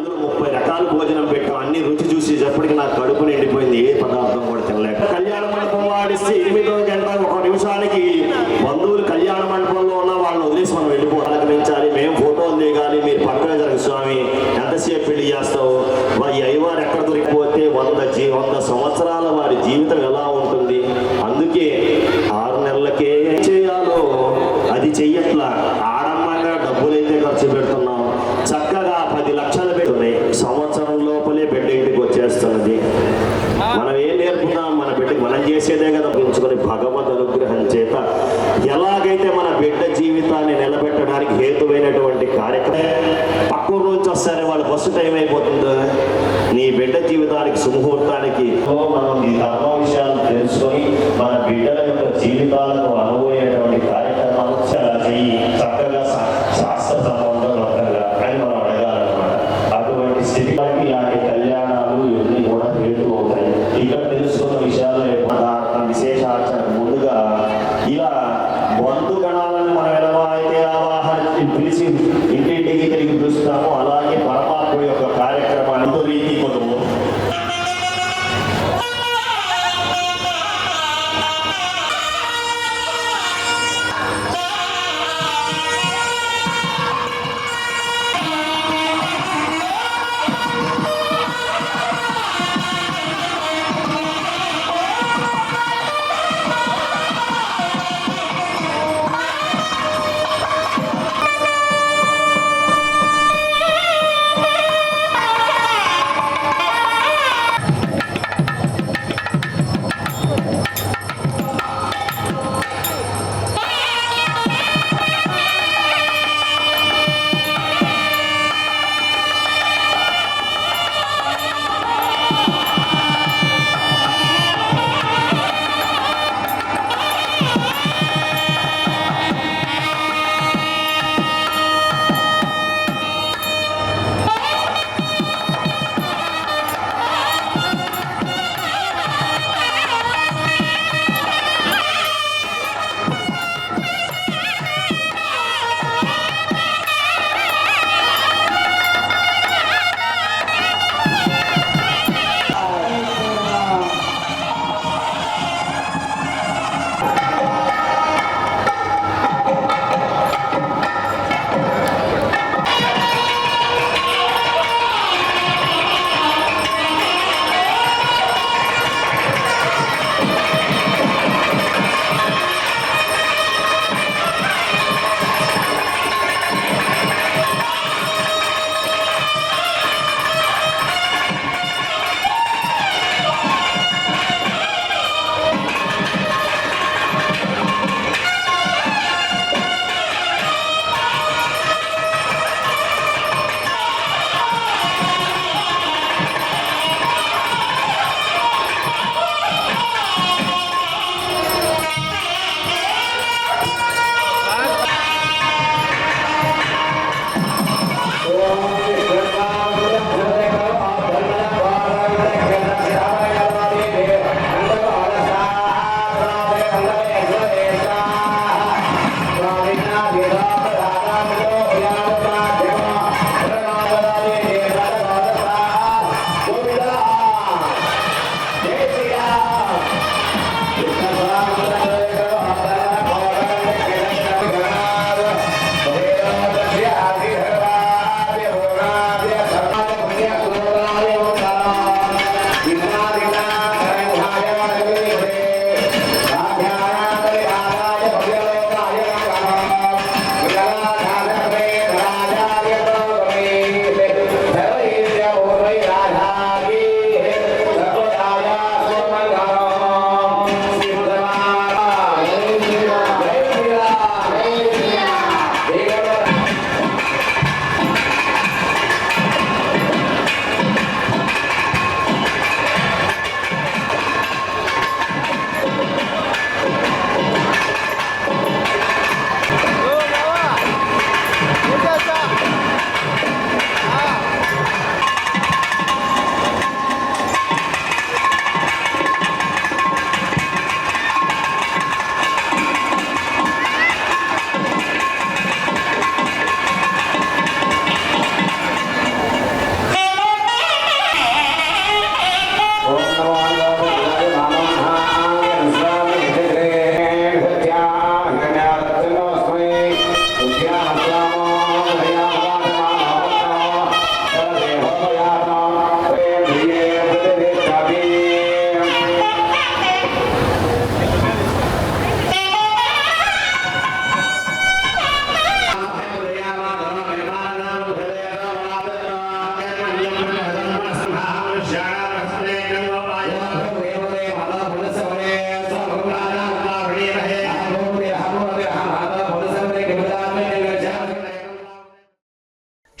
అందులో ముప్పై రకాల భోజనం పెట్టాం. అన్ని రుచి చూసేటప్పటికి నా కడుపు నిండిపోయింది. ఏ పదార్థం కూడా తినలేక కళ్యాణ మండపం వాడిస్తే ఎనిమిదో గంట ఒక నిమిషానికి బంధువులు కళ్యాణ మండపంలో ఉన్న వాళ్ళని వదిలేసి మనం వెళ్ళిపోవాలి పెంచాలి మేము ఫోటోలు దిగాలి. మీరు పక్కన జరగ స్వామి. ఎంతసేపు పెళ్ళి చేస్తావు? వారి అయ్యవారు ఎక్కడ దొరికిపోతే వంద జీ వంద సంవత్సరాల వారి జీవితం ఎలా ఉంటుంది? అందుకే ఆరు నెలలకే చేయాలో అది చెయ్యట్లా. జీవితాన్ని నిలబెట్టడానికి హేతువైనటువంటి కార్యక్రమం. పక్క నుంచి వస్తారే వాళ్ళ బస్సు టైం అయిపోతుందో? నీ బిడ్డ జీవితానికి సుముహూర్తానికి మనం ఈ ధర్మ విషయాలు తెలుసుకొని మన బిడ్డల యొక్క జీవితాలకు అనువైనటువంటి కార్యక్రమాలు చేయి చక్కగా శాస్త్ర సంబంధంగా అని మనం అడగాలన్నమాట. అటువంటి స్థితి ఇలాంటి కళ్యాణాలు ఇవన్నీ కూడా హేతు అవుతాయి ఇక్కడ తెలుసుకున్న విషయాలు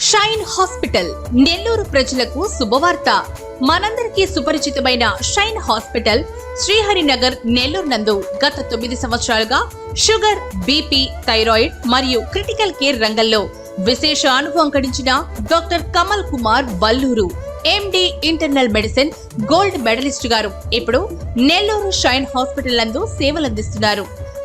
షైన్ హాస్పిటల్ నెల్లూరు ప్రజలకు శుభవార్త. మనందరికీ సుపరిచితమైన షైన్ హాస్పిటల్ శ్రీహరినగర్ నెల్లూరు నందు గత తొమ్మిది సంవత్సరాలుగా షుగర్ బీపీ థైరాయిడ్ మరియు క్రిటికల్ కేర్ రంగంలో విశేష అనుభవం గడించిన doctor Kamal Kumar Valluru MD internal medicine gold medalist గారు. ఇప్పుడు నెల్లూరు షైన్ హాస్పిటల్ నందు సేవలందిస్తున్నారు.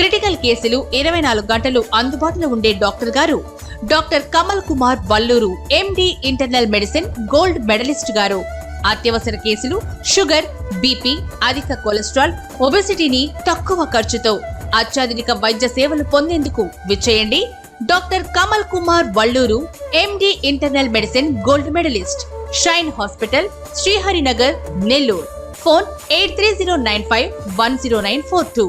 క్రిటికల్ కేసులు ఇరవై నాలుగు గంటలు అందుబాటులో ఉండే డాక్టర్ గారు doctor Kamal Kumar Valluru MD internal medicine gold medalist గారు. అత్యవసర కేసులు షుగర్ బీపీ అధిక కొలెస్ట్రాల్ ఒబెసిటీని తక్కువ ఖర్చుతో అత్యాధునిక వైద్య సేవలు పొందేందుకు విచ్చేయండి. Doctor Kamal Kumar Valluru MD internal medicine gold medalist shine hospital Sriharinagar Nellore. Phone eight three zero nine five one zero nine four two.